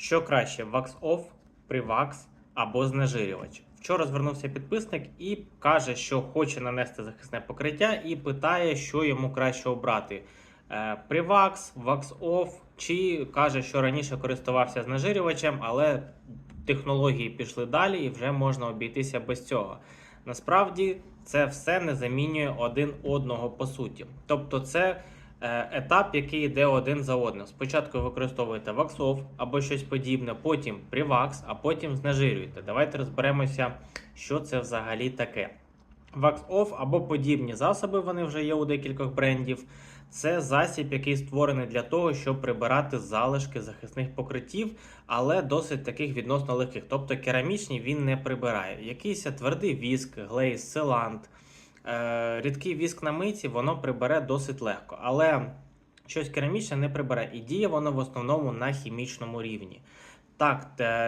Що краще, Off, Privax або знежирювач? Вчора звернувся підписник і каже, що хоче нанести захисне покриття, і питає, що йому краще обрати: Е, Privax, Wax чи каже, що раніше користувався знежирювачем, але технології пішли далі і вже можна обійтися без цього. Насправді це все не замінює один одного по суті. Тобто, це етап, який йде один за одним. Спочатку ви використовуєте Waxoff або щось подібне, потім Privax, а потім знежирюєте. Давайте розберемося, що це взагалі таке. Wax-Off або подібні засоби, вони вже є у декількох брендів. Це засіб, який створений для того, щоб прибирати залишки захисних покриттів, але досить таких відносно легких. Тобто керамічні він не прибирає. Якийсь твердий віск, глейс, селант, е, рідкий віск на миці, воно прибере досить легко. Але щось керамічне не прибере. І діє воно в основному на хімічному рівні. Так,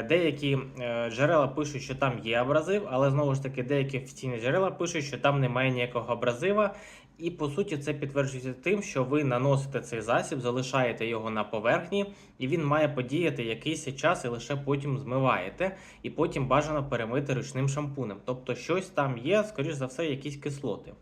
деякі е, джерела пишуть, що там є абразив, але знову ж таки, деякі офіційні джерела пишуть, що там немає ніякого абразива. І по суті це підтверджується тим, що ви наносите цей засіб, залишаєте його на поверхні, і він має подіяти якийсь час і лише потім змиваєте, і потім бажано перемити ручним шампунем. Тобто щось там є, скоріш за все, якісь кислоти.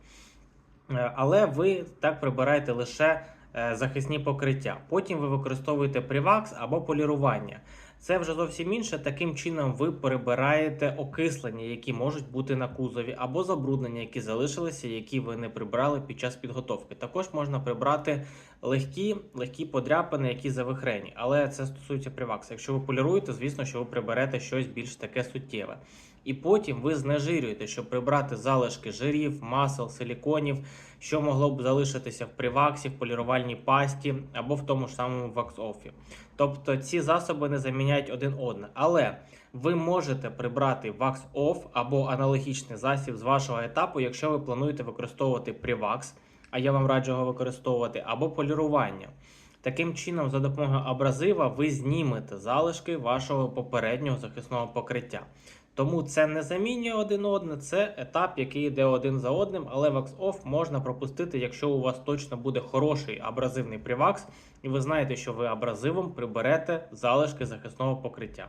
Е, Але ви так прибираєте лише е, захисні покриття. Потім ви використовуєте привакс або полірування. Це вже зовсім інше. Таким чином ви прибираєте окислення, які можуть бути на кузові, або забруднення, які залишилися, які ви не прибрали під час підготовки. Також можна прибрати легкі, легкі подряпини, які завихрені. Але це стосується привакса. Якщо ви поліруєте, звісно, що ви приберете щось більш таке суттєве. І потім ви знежирюєте, щоб прибрати залишки жирів, масел, силіконів, що могло б залишитися в приваксі, в полірувальній пасті або в тому ж самому вакс-офі. Тобто ці засоби не заміняють один одне. Але ви можете прибрати Wax-Off або аналогічний засіб з вашого етапу, якщо ви плануєте використовувати привакс, а я вам раджу його використовувати, або полірування. Таким чином, за допомогою абразива, ви знімете залишки вашого попереднього захисного покриття. Тому це не замінює один одне, це етап, який йде один за одним, але Off можна пропустити, якщо у вас точно буде хороший абразивний привакс, і ви знаєте, що ви абразивом приберете залишки захисного покриття.